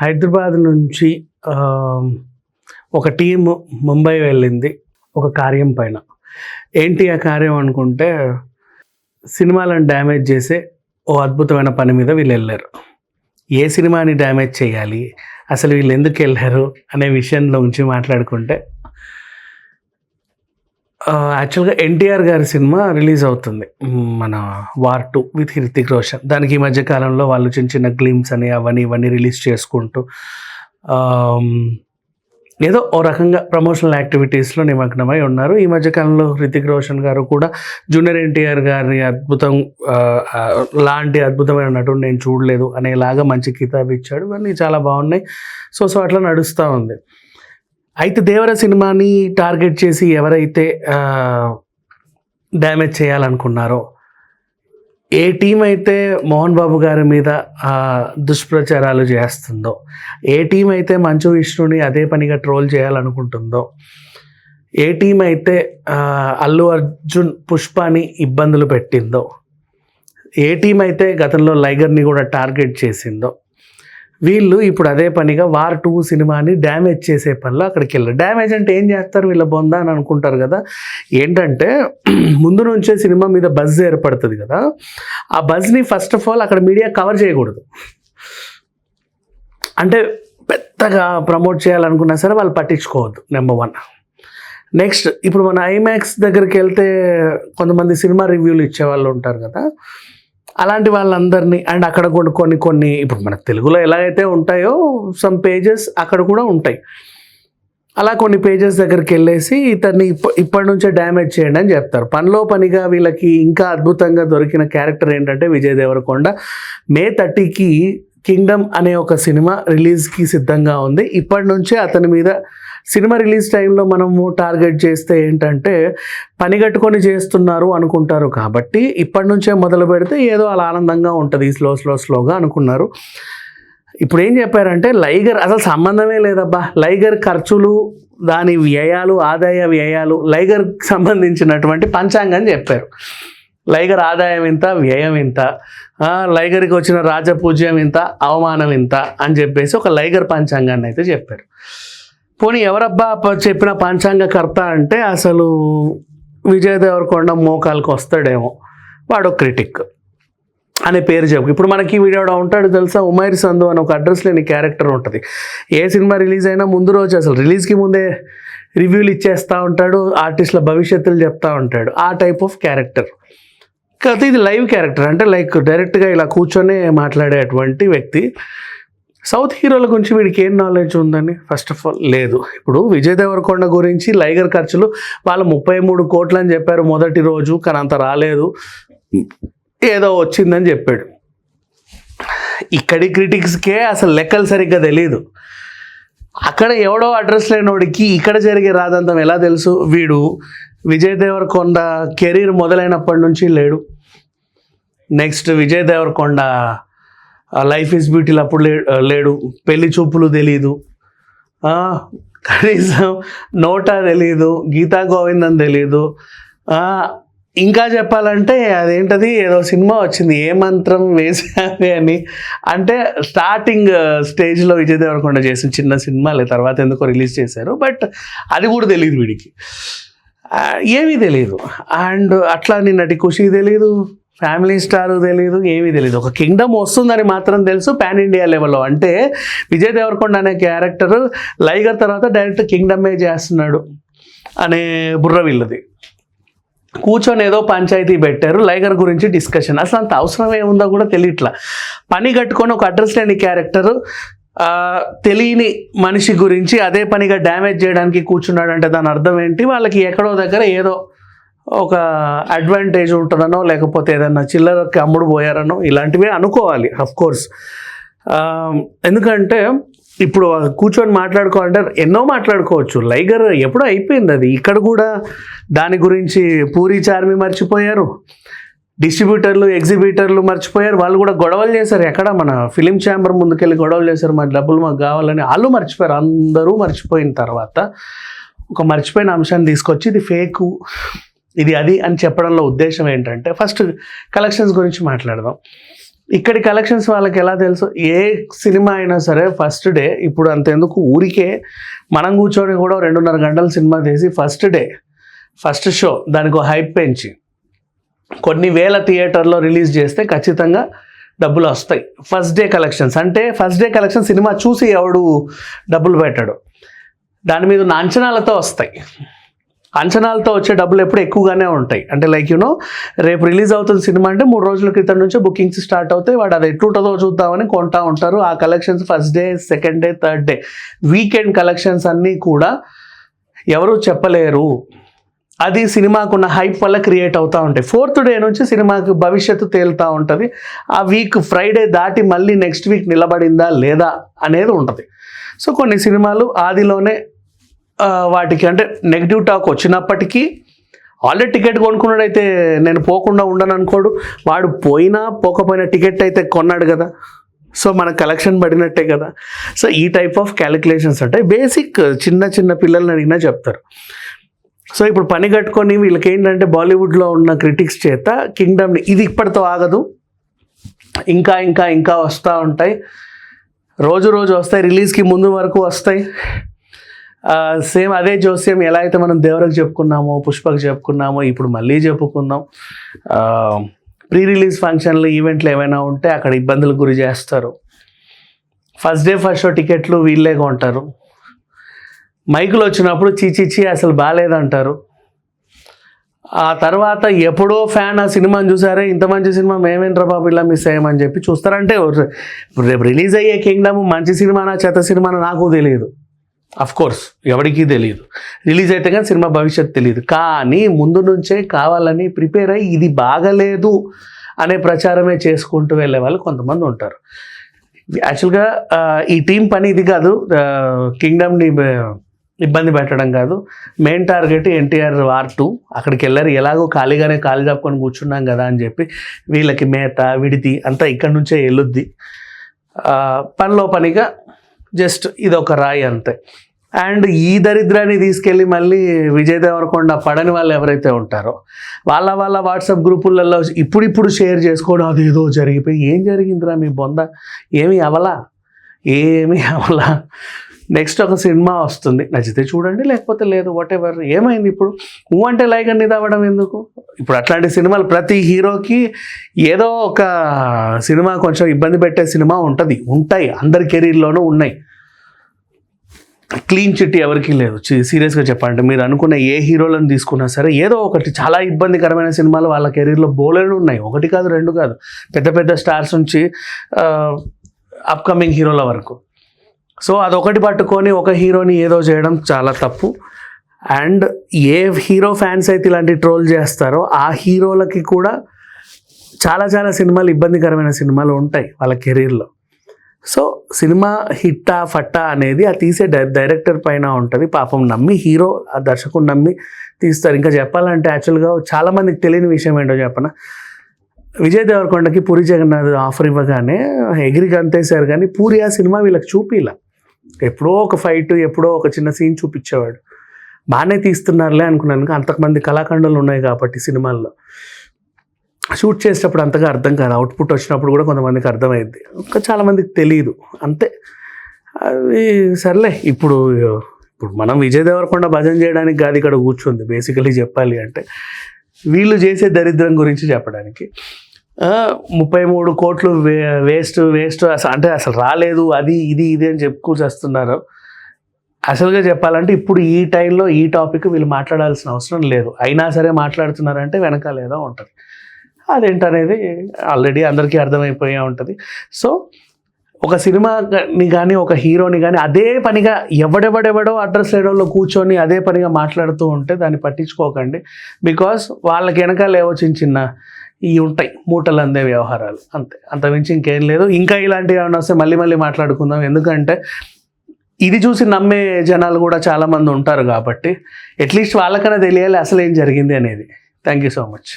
హైదరాబాద్ నుంచి ఒక టీము ముంబై వెళ్ళింది ఒక కార్యం పైన. ఏంటి ఆ కార్యం అనుకుంటే సినిమాలను డ్యామేజ్ చేసే ఓ అద్భుతమైన పని మీద వీళ్ళు వెళ్ళారు. ఏ సినిమాని డ్యామేజ్ చేయాలి అసలు వీళ్ళు ఎందుకు వెళ్ళారు అనే విషయంలో ఉంచి మాట్లాడుకుంటే యాక్చువల్గా ఎన్టీఆర్ గారి సినిమా రిలీజ్ అవుతుంది. మన war two with Hrithik Roshan. దానికి ఈ మధ్య కాలంలో వాళ్ళు చిన్న చిన్న గ్లిమ్స్ అని అవన్నీ ఇవన్నీ రిలీజ్ చేసుకుంటూ ఏదో ఓ రకంగా ప్రమోషనల్ యాక్టివిటీస్లో నిమగ్నమై ఉన్నారు. ఈ మధ్యకాలంలో హృతిక్ రోషన్ గారు కూడా జూనియర్ ఎన్టీఆర్ గారిని అద్భుతం లాంటి అద్భుతమైన నటుడు నేను చూడలేదు అనేలాగా మంచి కితాబ్ ఇచ్చాడు. ఇవన్నీ చాలా బాగున్నాయి. సో సో అట్లా నడుస్తూ ఉంది. అయితే దేవర సినిమాని టార్గెట్ చేసి ఎవరైతే డ్యామేజ్ చేయాలనుకున్నారో ఏ టీం అయితే మోహన్ బాబు గారి మీద దుష్ప్రచారాలు చేస్తుందో ఏ టీం అయితే మంచు విష్ణుని అదే పనిగా ట్రోల్ చేయాలనుకుంటుందో ఏ టీం అయితే అల్లు అర్జున్ పుష్పాని ఇబ్బందులు పెట్టిందో ఏ టీం అయితే గతంలో లైగర్ని కూడా టార్గెట్ చేసిందో వీళ్ళు ఇప్పుడు అదే పనిగా వార్ టూ సినిమాని డ్యామేజ్ చేసే పనిలో అక్కడికి వెళ్ళారు. డ్యామేజ్ అంటే ఏం చేస్తారు? వీళ్ళ బొంద అని అనుకుంటారు కదా. ఏంటంటే ముందు నుంచే సినిమా మీద బజ్ ఏర్పడుతుంది కదా. ఆ బజ్ని ఫస్ట్ ఆఫ్ ఆల్ అక్కడ మీడియా కవర్ చేయకూడదు. అంటే పెద్దగా ప్రమోట్ చేయాలనుకున్నా సరే వాళ్ళు పట్టించుకోవద్దు నెంబర్ వన్ నెక్స్ట్ ఇప్పుడు మన ఐమాక్స్ దగ్గరికి వెళ్తే కొంతమంది సినిమా రివ్యూలు ఇచ్చే వాళ్ళు ఉంటారు కదా. అలాంటి వాళ్ళందరినీ అండ్ అక్కడ కొన్ని కొన్ని కొన్ని ఇప్పుడు మనకు తెలుగులో ఎలా అయితే ఉంటాయో సమ్ పేజెస్ అక్కడ కూడా ఉంటాయి. అలా కొన్ని పేజెస్ దగ్గరికి వెళ్ళేసి ఇతన్ని ఇప్ప ఇప్పటి నుంచే డ్యామేజ్ చేయండి అని చెప్తారు. పనిలో పనిగా వీళ్ళకి ఇంకా అద్భుతంగా దొరికిన క్యారెక్టర్ ఏంటంటే విజయ్ దేవరకొండ. మే థర్టీకి కింగ్డమ్ అనే ఒక సినిమా రిలీజ్కి సిద్ధంగా ఉంది. ఇప్పటి నుంచే అతని మీద సినిమా రిలీజ్ టైంలో మనము టార్గెట్ చేస్తే ఏంటంటే పని కట్టుకొని చేస్తున్నారు అనుకుంటారు కాబట్టి ఇప్పటి నుంచే మొదలు పెడితే ఏదో అలా ఆనందంగా ఉంటుంది స్లో స్లో స్లోగా అనుకున్నారు. ఇప్పుడు ఏం చెప్పారంటే లైగర్ అసలు సంబంధమే లేదబ్బా. లైగర్ ఖర్చులు దాని వ్యయాలు ఆదాయ వ్యయాలు లైగర్కి సంబంధించినటువంటి పంచాంగం చెప్పారు. లైగర్ ఆదాయం ఇంత వ్యయం ఇంత లైగర్కి వచ్చిన రాజపూజ్యం ఇంత అవమానం ఇంత అని చెప్పేసి ఒక లైగర్ పంచాంగాన్ని అయితే చెప్పారు. పోనీ ఎవరబ్బా చెప్పిన చెప్పిన పంచాంగకర్త అంటే అసలు విజయ్ దేవరకొండ మోకాలకు వస్తాడేమో. వాడు క్రిటిక్ అనే పేరు చెప్పు. ఇప్పుడు మనకి వీడియోలో ఉంటాడు తెలుసా? ఉమైర్ సంధు అని ఒక అడ్రస్ లేని క్యారెక్టర్ ఉంటుంది. ఏ సినిమా రిలీజ్ అయినా ముందు రోజు అసలు రిలీజ్కి ముందే రివ్యూలు ఇచ్చేస్తూ ఉంటాడు ఆర్టిస్టుల భవిష్యత్తులు చెప్తా ఉంటాడు. ఆ టైప్ ఆఫ్ క్యారెక్టర్. కాకపోతే ఇది లైవ్ క్యారెక్టర్. అంటే లైక్ డైరెక్ట్గా ఇలా కూర్చొని మాట్లాడేటువంటి వ్యక్తి. సౌత్ హీరోల గురించి వీడికి ఏం నాలెడ్జ్ ఉందని ఫస్ట్ ఆఫ్ ఆల్ లేదు. ఇప్పుడు విజయ్ దేవరకొండ గురించి లైగర్ ఖర్చులు వాళ్ళు ముప్పై మూడు కోట్లు అని చెప్పారు మొదటి రోజు కానీ అంత రాలేదు. ఏదో వచ్చిందని చెప్పాడు. ఇక్కడి క్రిటిక్స్కే అసలు లెక్కలు సరిగ్గా తెలియదు అక్కడ ఎవడో అడ్రస్ లేనోడికి ఇక్కడ జరిగే రాదంతం ఎలా తెలుసు? వీడు విజయ్ దేవరకొండ కెరీర్ మొదలైనప్పటి నుంచి లేడు. Next Vijay Devarakonda life is బ్యూటీలు అప్పుడు లే లేడు. పెళ్ళి చూపులు తెలీదు. కనీసం నోటా తెలీదు. గీతా గోవిందం తెలీదు. ఇంకా చెప్పాలంటే అదేంటది? ఏదో సినిమా వచ్చింది. ఏ మంత్రం వేసావి అని. అంటే స్టార్టింగ్ స్టేజ్లో విజయ్ దేవరకొండ చేసిన చిన్న సినిమాలే. తర్వాత ఎందుకో రిలీజ్ చేశారు. బట్ అది కూడా తెలియదు వీడికి. ఏమీ తెలియదు అండ్ అట్లా నిన్నటి ఖుషి తెలియదు ఫ్యామిలీ స్టార్ తెలియదు ఏమీ తెలియదు ఒక కింగ్డమ్ వస్తుందని మాత్రం తెలుసు పాన్ ఇండియా లెవెల్లో అంటే విజయ్ దేవరకొండ అనే క్యారెక్టర్ లైగర్ తర్వాత డైరెక్ట్ కింగ్డమే చేస్తున్నాడు అనే బుర్ర వీళ్ళది. కూర్చొని ఏదో పంచాయతీ పెట్టారు లైగర్ గురించి డిస్కషన్ అసలు అంత అవసరం ఏముందో కూడా తెలియట్లా. పని కట్టుకొని ఒక అడ్రస్ లేని క్యారెక్టర్ తెలియని మనిషి గురించి అదే పనిగా డ్యామేజ్ చేయడానికి కూర్చున్నాడంటే దాని అర్థం ఏంటి? వాళ్ళకి ఎక్కడో దగ్గర ఏదో ఒక అడ్వాంటేజ్ ఉంటుందనో లేకపోతే ఏదన్నా చిల్లరకి అమ్ముడు పోయారనో ఇలాంటివే అనుకోవాలి అఫ్ కోర్స్ ఎందుకంటే ఇప్పుడు కూర్చొని మాట్లాడుకోవాలంటే ఎన్నో మాట్లాడుకోవచ్చు. లైగర్ ఎప్పుడో అయిపోయింది అది. ఇక్కడ కూడా దాని గురించి పూరి చార్మి మర్చిపోయారు. డిస్ట్రిబ్యూటర్లు ఎగ్జిబిటర్లు మర్చిపోయారు. వాళ్ళు కూడా గొడవలు చేశారు. ఎక్కడ మన ఫిలిం ఛాంబర్ ముందుకెళ్ళి గొడవలు చేశారు. మా డబ్బులు మాకు కావాలని వాళ్ళు మర్చిపోయారు. అందరూ మర్చిపోయిన తర్వాత ఒక మర్చిపోయిన అంశాన్ని తీసుకొచ్చి ఇది ఫేకు ఇది అది అని చెప్పడంలో ఉద్దేశం ఏంటంటే ఫస్ట్ కలెక్షన్స్ గురించి మాట్లాడదాం. ఇక్కడి కలెక్షన్స్ వాళ్ళకి ఎలా తెలుసు? ఏ సినిమా అయినా సరే ఫస్ట్ డే ఇప్పుడు అంతేందుకు ఊరికే మనం కూర్చొని కూడా రెండున్నర గంటల సినిమా తీసి ఫస్ట్ డే ఫస్ట్ షో దానికి హైప్ పెంచి కొన్ని వేల థియేటర్లో రిలీజ్ చేస్తే ఖచ్చితంగా డబ్బులు వస్తాయి. ఫస్ట్ డే కలెక్షన్స్ అంటే ఫస్ట్ డే కలెక్షన్ సినిమా చూసి ఎవడు డబ్బులు పెట్టాడు. దాని మీద ఉన్న అంచనాలతో వస్తాయి. అంచనాలతో వచ్చే డబ్బులు ఎప్పుడు ఎక్కువగానే ఉంటాయి. అంటే లైక్ యూనో రేపు రిలీజ్ అవుతుంది సినిమా అంటే మూడు రోజుల క్రితం నుంచి బుకింగ్స్ స్టార్ట్ అవుతాయి. వాడు అది ఎట్లుంటుందో చూద్దామని కొంటా ఉంటారు. ఆ collections first day second day third day weekend collections అన్నీ కూడా ఎవరు చెప్పలేరు. అది సినిమాకున్న హైప్ వల్ల క్రియేట్ అవుతూ ఉంటాయి. ఫోర్త్ డే నుంచి సినిమాకి భవిష్యత్తు తేలుతూ ఉంటుంది. ఆ వీక్ ఫ్రైడే దాటి మళ్ళీ నెక్స్ట్ వీక్ నిలబడిందా లేదా అనేది ఉంటుంది. సో కొన్ని సినిమాలు ఆదిలోనే వాటికి అంటే నెగిటివ్ టాక్ వచ్చినప్పటికీ ఆల్రెడీ టికెట్ కొనుక్కున్నాడైతే నేను పోకుండా ఉండను అనుకోడు. వాడు పోయినా పోకపోయినా టికెట్ అయితే కొన్నాడు కదా. సో మన కలెక్షన్ పడినట్టే కదా. సో ఈ టైప్ ఆఫ్ క్యాలిక్యులేషన్స్ అంటే బేసిక్ చిన్న చిన్న పిల్లల్ని అడిగినా చెప్తారు. సో ఇప్పుడు పని కట్టుకొని వీళ్ళకి ఏంటంటే బాలీవుడ్లో ఉన్న క్రిటిక్స్ చేత కింగ్డమ్ని ఇది ఇప్పటితో ఆగదు. ఇంకా ఇంకా ఇంకా వస్తూ ఉంటాయి. రోజు రోజు వస్తాయి. రిలీజ్కి ముందు వరకు వస్తాయి. సేమ్ అదే జోస్యం ఎలా అయితే మనం దేవరకు చెప్పుకున్నామో పుష్పకు చెప్పుకున్నామో ఇప్పుడు మళ్ళీ చెప్పుకుందాం. ప్రీ రిలీజ్ ఫంక్షన్లు ఈవెంట్లు ఏమైనా ఉంటే అక్కడ ఇబ్బందులకు గురి చేస్తారు. ఫస్ట్ డే ఫస్ట్ షో టికెట్లు వీళ్ళే కొంటారు మైకులు వచ్చినప్పుడు చీచిచి అసలు బాగాలేదంటారు. ఆ తర్వాత ఎప్పుడో ఫ్యాన్ ఆ సినిమాని చూసారే ఇంత మంచి సినిమా మేమేంట్రా బాబు ఇలా మిస్ అయ్యామని చెప్పి చూస్తారంటే రేపు రిలీజ్ అయ్యే కింగ్డమ్ మంచి సినిమానా చెత్త సినిమానా నాకు తెలియదు. కోర్స్ ఎవరికి తెలియదు రిలీజ్ అయితే కానీ సినిమా భవిష్యత్తు తెలియదు కానీ ముందు నుంచే కావాలని ప్రిపేర్ అయ్యి ఇది బాగలేదు అనే ప్రచారమే చేసుకుంటూ వెళ్ళే వాళ్ళు కొంతమంది ఉంటారు. యాక్చువల్గా ఈ టీం పని ఇది కాదు. కింగ్డమ్ని ఇబ్బంది పెట్టడం కాదు. Main target NTR war two అక్కడికి వెళ్ళారు. ఎలాగో ఖాళీగానే ఖాళీ తప్పుకొని కూర్చున్నాం కదా అని చెప్పి వీళ్ళకి మేత విడిది అంతా ఇక్కడి నుంచే వెళ్ళొద్ది పనిలో పనిగా జస్ట్ ఇది ఒక రాయి అంతే. అండ్ ఈ దరిద్రాన్ని తీసుకెళ్ళి మళ్ళీ విజయ్ దేవరకొండ పడని వాళ్ళు ఎవరైతే ఉంటారో వాళ్ళ వాళ్ళ వాట్సాప్ గ్రూపులలో ఇప్పుడిప్పుడు షేర్ చేసుకోవడం అది ఏదో జరిగిపోయి ఏం జరిగిందిరా మీ బొంద? ఏమి అవలా? ఏమి అవలా? నెక్స్ట్ ఒక సినిమా వస్తుంది. నచ్చితే చూడండి లేకపోతే లేదు వాట్ ఎవర్ ఏమైంది ఇప్పుడు? ఊ అంటే లైక్ అన్ని అవ్వడం ఎందుకు? ఇప్పుడు అట్లాంటి సినిమాలు ప్రతి హీరోకి ఏదో ఒక సినిమా కొంచెం ఇబ్బంది పెట్టే సినిమా ఉంటుంది. ఉంటాయి అందరి కెరీర్లోనూ ఉన్నాయి. క్లీన్ చిట్ ఎవరికి లేదు. సీరియస్గా చెప్పాలంటే మీరు అనుకున్న ఏ హీరోలను తీసుకున్నా సరే ఏదో ఒకటి చాలా ఇబ్బందికరమైన సినిమాలు వాళ్ళ కెరీర్లో బోలెడు ఉన్నాయి. ఒకటి కాదు రెండు కాదు. పెద్ద పెద్ద స్టార్స్ నుంచి అప్కమింగ్ హీరోల వరకు. సో అదొకటి పట్టుకొని ఒక హీరోని ఏదో చేయడం చాలా తప్పు. అండ్ ఏ హీరో ఫ్యాన్స్ అయితే ఇలాంటి ట్రోల్ చేస్తారో ఆ హీరోలకి కూడా చాలా చాలా సినిమాలు ఇబ్బందికరమైన సినిమాలు ఉంటాయి వాళ్ళ కెరీర్లో. సో సినిమా హిట్టా ఫట్టా అనేది ఆ తీసే డై- డైరెక్టర్ పైన ఉంటుంది. పాపం నమ్మి హీరో ఆ దర్శకుడు నమ్మి తీస్తారు. ఇంకా చెప్పాలంటే యాక్చువల్గా చాలామందికి తెలియని విషయం ఏంటో చెప్పన? విజయ్ దేవరకొండకి పూరి జగన్నాథ్ ఆఫర్ ఇవ్వగానే ఎగిరి గంతేశారు కానీ పూరి ఆ సినిమా వీళ్ళకి చూపిలా. ఎప్పుడో ఒక ఫైట్ ఎప్పుడో ఒక చిన్న సీన్ చూపించేవాడు. బాగానే తీస్తున్నారులే అనుకున్నాను. అంతకుమంది కళాఖండాలు ఉన్నాయి కాబట్టి సినిమాల్లో. షూట్ చేసేటప్పుడు అంతగా అర్థం కాదు. అవుట్పుట్ వచ్చినప్పుడు కూడా కొంతమందికి అర్థమైంది ఇంకా చాలామందికి తెలియదు అంతే. అవి సర్లే ఇప్పుడు ఇప్పుడు మనం విజయ్ దేవరకొండ భజన చేయడానికి కాదు ఇక్కడ కూర్చుంది బేసికలీ చెప్పాలి అంటే. వీళ్ళు చేసే దరిద్రం గురించి చెప్పడానికి. ముప్పై మూడు కోట్లు వే వేస్ట్ వేస్ట్ అసలు అంటే అసలు రాలేదు అది ఇది ఇది అని చెప్పుకూర్చి వస్తున్నారు అసలుగా చెప్పాలంటే ఇప్పుడు ఈ టైంలో ఈ టాపిక్ వీళ్ళు మాట్లాడాల్సిన అవసరం లేదు. అయినా సరే మాట్లాడుతున్నారంటే వెనకాల ఏదో ఉంటుంది. అదేంటనేది ఆల్రెడీ అందరికీ అర్థమైపోయే ఉంటుంది. సో ఒక సినిమాని కానీ ఒక హీరోని కానీ అదే పనిగా ఎవడెవడెవడో అడ్రస్ లేడోళ్ళు కూర్చొని అదే పనిగా మాట్లాడుతూ ఉంటే దాన్ని పట్టించుకోకండి. బికాస్ వాళ్ళకి వెనకాల ఏవో చిన్న చిన్న ఇవి ఉంటాయి మూటలు అందే వ్యవహారాలు. అంతే. అంతమించి ఇంకేం లేదు. ఇంకా ఇలాంటివి ఏమైనా వస్తే మళ్ళీ మళ్ళీ మాట్లాడుకుందాం. ఎందుకంటే ఇది చూసి నమ్మే జనాలు కూడా చాలామంది ఉంటారు కాబట్టి అట్లీస్ట్ వాళ్ళకైనా తెలియాలి అసలు ఏం జరిగింది అనేది. Thank you so much